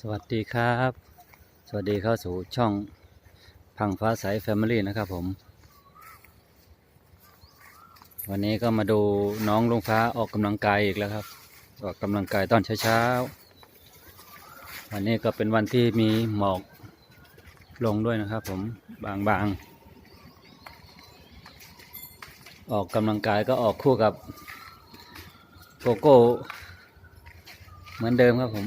สวัสดีครับ สวัสดีเข้าสู่ช่องพังฟ้าใสแฟมิลี่นะครับผม วันนี้ก็มาดูน้องลุงฟ้าออกกำลังกายอีกแล้วครับ ออกกำลังกายตอนเช้าๆ วันนี้ก็เป็นวันที่มีหมอกลงด้วยนะครับผมบางๆ ออกกำลังกายก็ออกคู่กับโกโก้เหมือนเดิมครับผม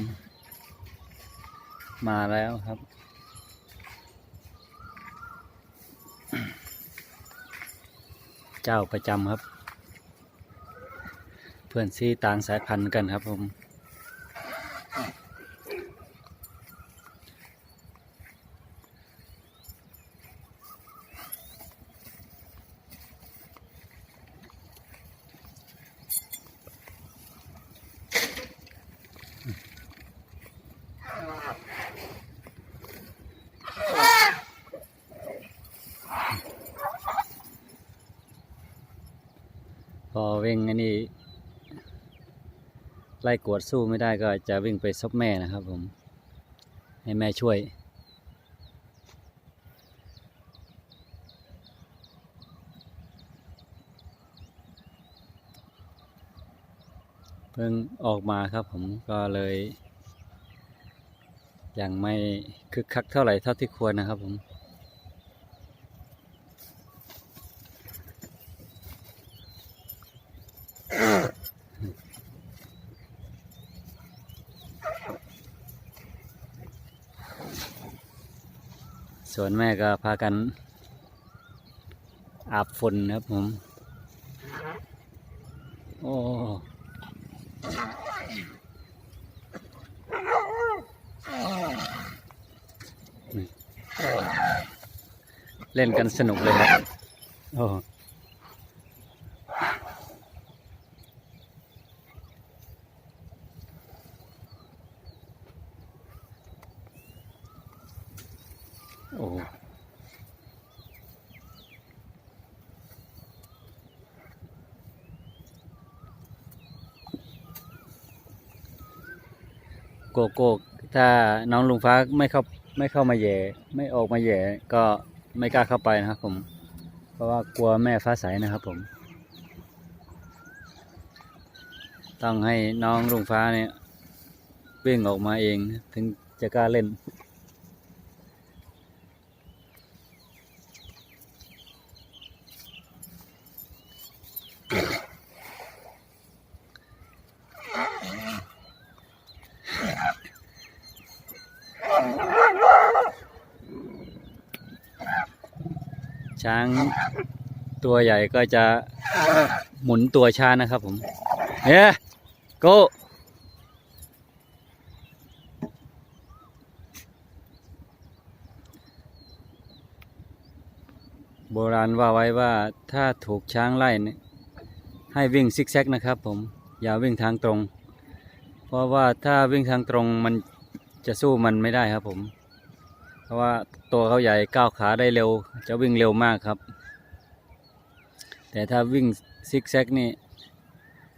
มาแล้วครับ เจ้าประจำครับ เพื่อนซีต่างสายพันธุ์กันครับผม อวิ่งอันนี้ ไล่กวดสู้ไม่ได้ก็จะวิ่งไปซบแม่นะครับผม ให้แม่ช่วย เพิ่งออกมาครับผมก็เลย ยังไม่คึกคักเท่าไหร่เท่าที่ควรนะครับผม ส่วนแม่ก็พากันอาบฝนครับผม โอ้เล่นกันสนุกเลยครับ โอ้ โอ้โกโก้ถ้าน้องลุงฟ้าไม่เข้าไม่เข้ามาแหย่ ไม่ออกมาแหย่ก็ไม่กล้าเข้าไปนะครับผม เพราะว่ากลัวแม่ฟ้าใสนะครับผม ต้องให้น้องลุงฟ้าเนี่ยวิ่งออกมาเองถึงจะกล้าเล่น ช้างตัวใหญ่ก็จะหมุนตัวช้านะครับผมเฮ้โกโบราณว่าไว้ว่าถ้าถูกช้างไล่เนี่ยให้วิ่งซิกแซกนะครับผมอย่าวิ่งทางตรง เพราะว่าถ้าวิ่งทางตรงมันจะสู้มันไม่ได้ครับผม ราะว่าตัวเขาใหญ่ก้าวขาได้เร็ว จะวิ่งเร็วมากครับ แต่ถ้าวิ่งซิกแซกนี่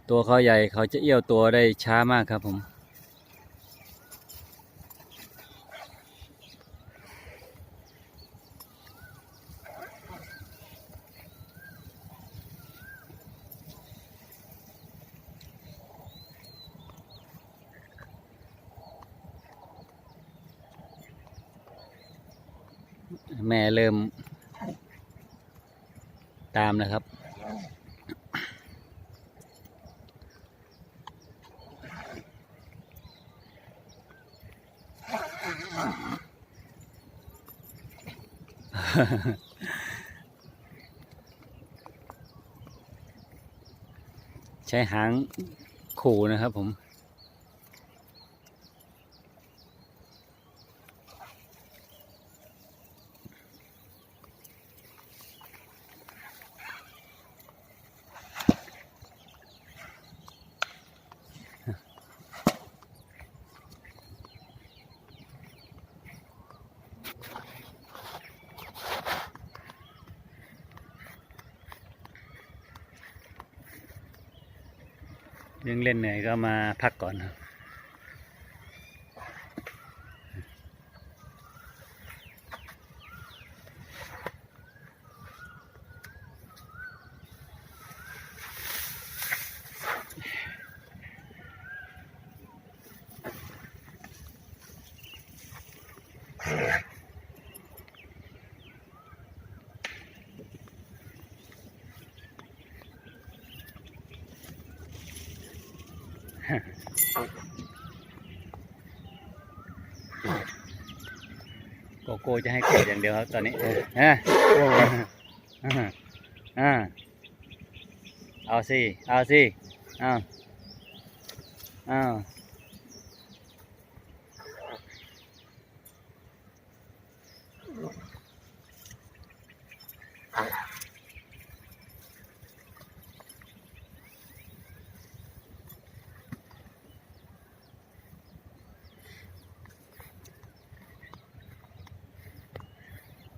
ตัวเขาใหญ่เขาจะเอี้ยวตัวได้ช้ามากครับผม แม่เริ่ม ตามนะครับ ใช้หางขู่นะครับผม ยังเล่นเหนื่อยก็มาพักก่อนครับ Yeah. โก้จะให้เกิดอย่างเดียวครับตอนนี้ฮะอ่าอ่าเอาสิ เอาสิเอาเอา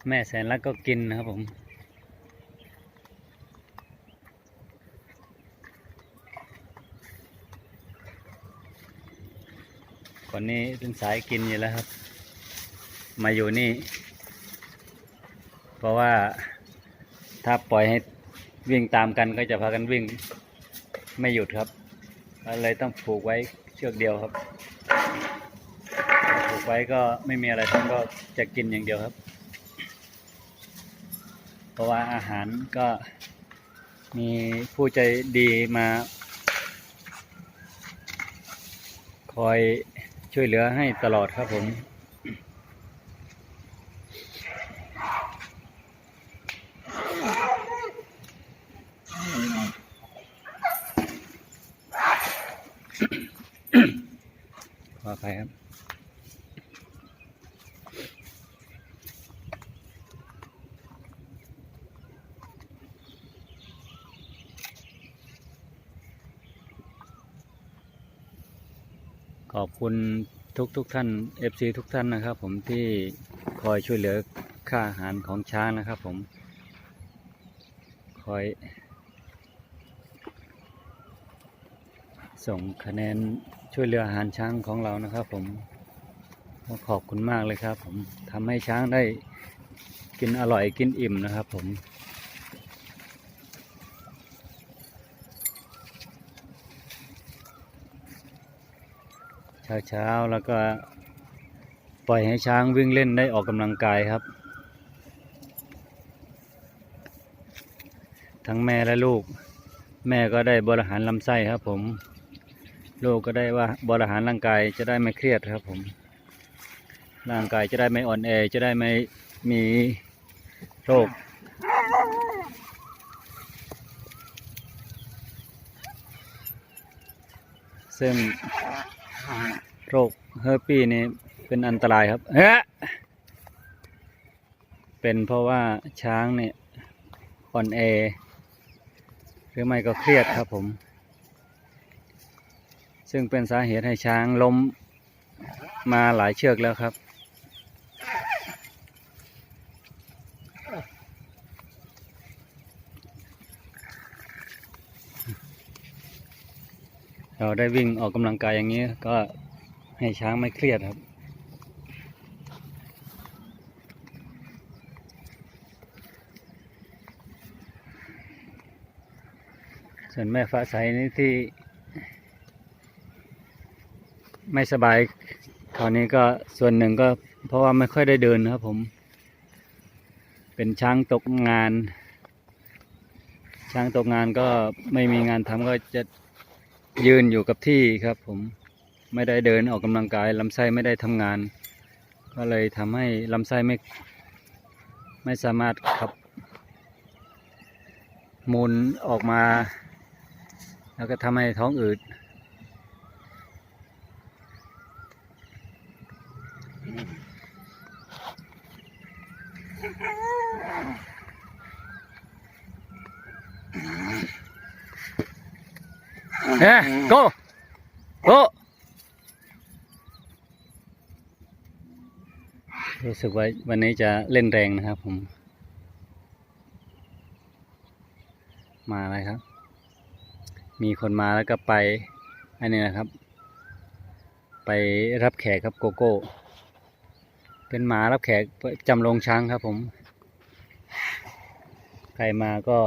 แม่แสนรักก็กินนะครับผมคนนี้เป็นสายกินอยู่แล้วครับ มาอยู่นี่ เพราะว่าถ้าปล่อยให้วิ่งตามกันก็จะพากันวิ่งไม่หยุดครับก็เลยต้องผูกไว้เชือกเดียวครับ ผูกไว้ก็ไม่มีอะไรทำก็จะกินอย่างเดียวครับ เพราะว่าอาหารก็มีผู้ใจดีมา คอยช่วยเหลือให้ตลอดครับผม ขออภัยครับ ขอบคุณทุกทุกๆท่าน FC ทุกท่านนะครับ ผมที่คอยช่วยเหลือค่าอาหารของช้างนะครับ ผม คอย ส่งคะแนนช่วยเหลืออาหารช้างของเรานะครับ ผมก็ขอบคุณมากเลยครับ ผมทำให้ช้างได้กินอร่อยกินอิ่มนะครับ ผม เช้าเช้าๆแล้วก็ปล่อยให้ช้างวิ่งเล่นได้ออกกำลังกายครับ ทั้งแม่และลูก แม่ก็ได้บริหารลำไส้ครับ ผม ลูกก็ได้ว่าบริหารร่างกายจะได้ไม่เครียดครับ ผม ร่างกายจะได้ไม่อ่อนแอจะได้ไม่มีโรคซึ่ง โรคเฮอร์ปีนี่เป็นอันตรายครับเฮ้เป็นเพราะว่าช้างเนี่ยอ่อนแอหรือไม่ก็เครียดครับผม ซึ่งเป็นสาเหตุให้ช้างล้มมาหลายเชือกแล้วครับ เราได้วิ่งออกกำลังกายอย่างนี้ก็ ให้ช้างไม่เครียดครับ ส่วนแม่ฟ้าใสนี่ที่ ไม่สบายคราวนี้ก็ส่วนหนึ่งก็เพราะว่าไม่ค่อยได้เดินครับผม เป็นช้างตกงาน ช้างตกงานก็ไม่มีงานทำก็จะยืนอยู่กับที่ครับผม ไม่ได้เดินออกกำลังกายลำไส้ไม่ได้ทำงาน ก็เลยทำให้ลำไส้ไม่ไม่สามารถขับมูลออกมา แล้วก็ทำให้ท้องอืดเฮ้ go go รู้สึกว่าวันนี้จะเล่นแรงนะครับผม มาเลยครับ มีคนมาแล้วก็ไป อันนี้นะครับ ไปรับแขกครับโกโก้ เป็นหมารับแขกประจำโรงช้างครับผม ใครมาก็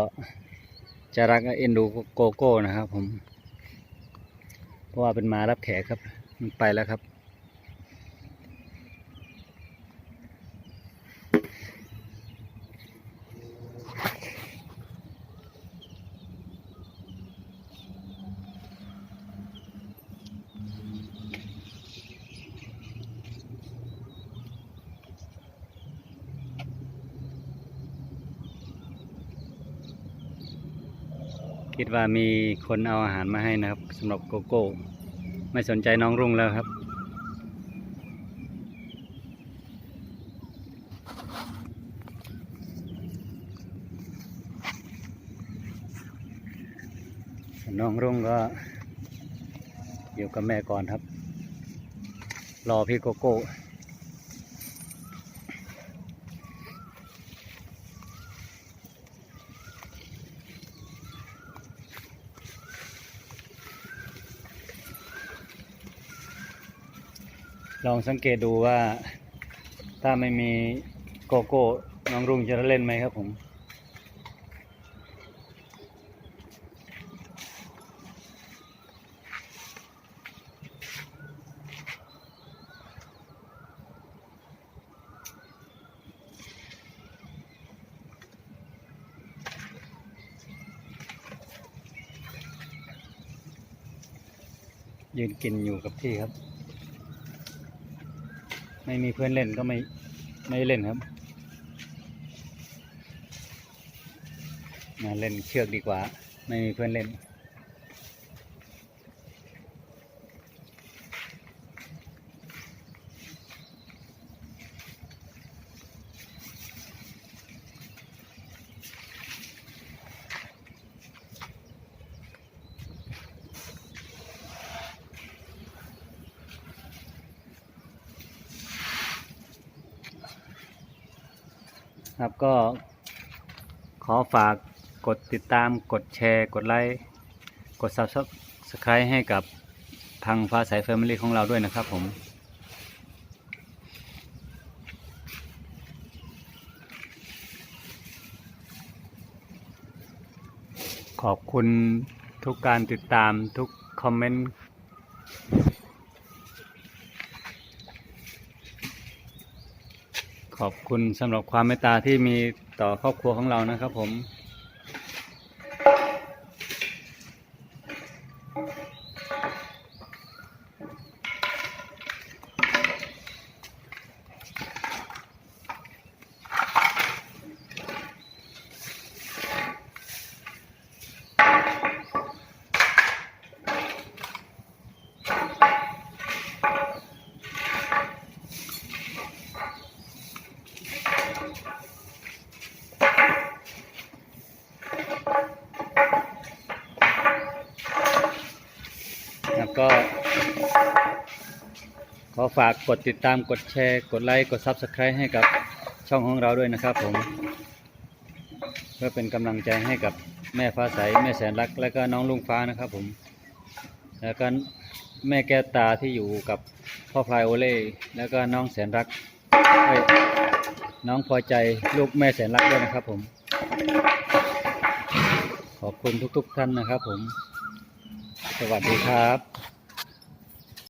จะรักเอ็นดูโกโก้นะครับผม เพราะว่าเป็นหมารับแขกครับมันไปแล้วครับ คิดว่ามีคนเอาอาหารมาให้นะครับสำหรับโกโก้ ไม่สนใจน้องรุ่งแล้วครับ น้องรุ่งก็อยู่กับแม่ก่อนครับ รอพี่โกโก้ ลองสังเกตดูว่า ถ้าไม่มีโกโก้น้องรุ่งจะเล่นไหมครับผม ยืนกินอยู่กับที่ครับ ไม่มีเพื่อนเล่นก็ไม่ไม่เล่นครับมาเล่นเชือกดีกว่า ไม่มีเพื่อนเล่น ครับก็ขอฝากกดติดตามกดแชร์กดไลค์กด Subscribe ให้กับทางฟ้าใสแฟมิลี่ของเราด้วยนะครับผมขอบคุณทุกการติดตามทุกคอมเมนต์ ขอบคุณสำหรับความเมตตาที่มีต่อครอบครัวของเรานะครับผม ฝากกดติดตามกดแชร์ กดไลค์กด Subscribe ให้กับช่องของเราด้วยนะครับผม เพื่อเป็นกำลังใจให้กับแม่ฟ้าใสแม่แสนรัก และก็น้องลุงฟ้านะครับผม แล้วก็แม่แก้วตาที่อยู่กับพ่อพลายโอเล่แล้วก็น้องแสนรักน้องพอใจลูกแม่แสนรักด้วยนะครับผม ขอบคุณทุกๆท่านนะครับผม สวัสดีครับ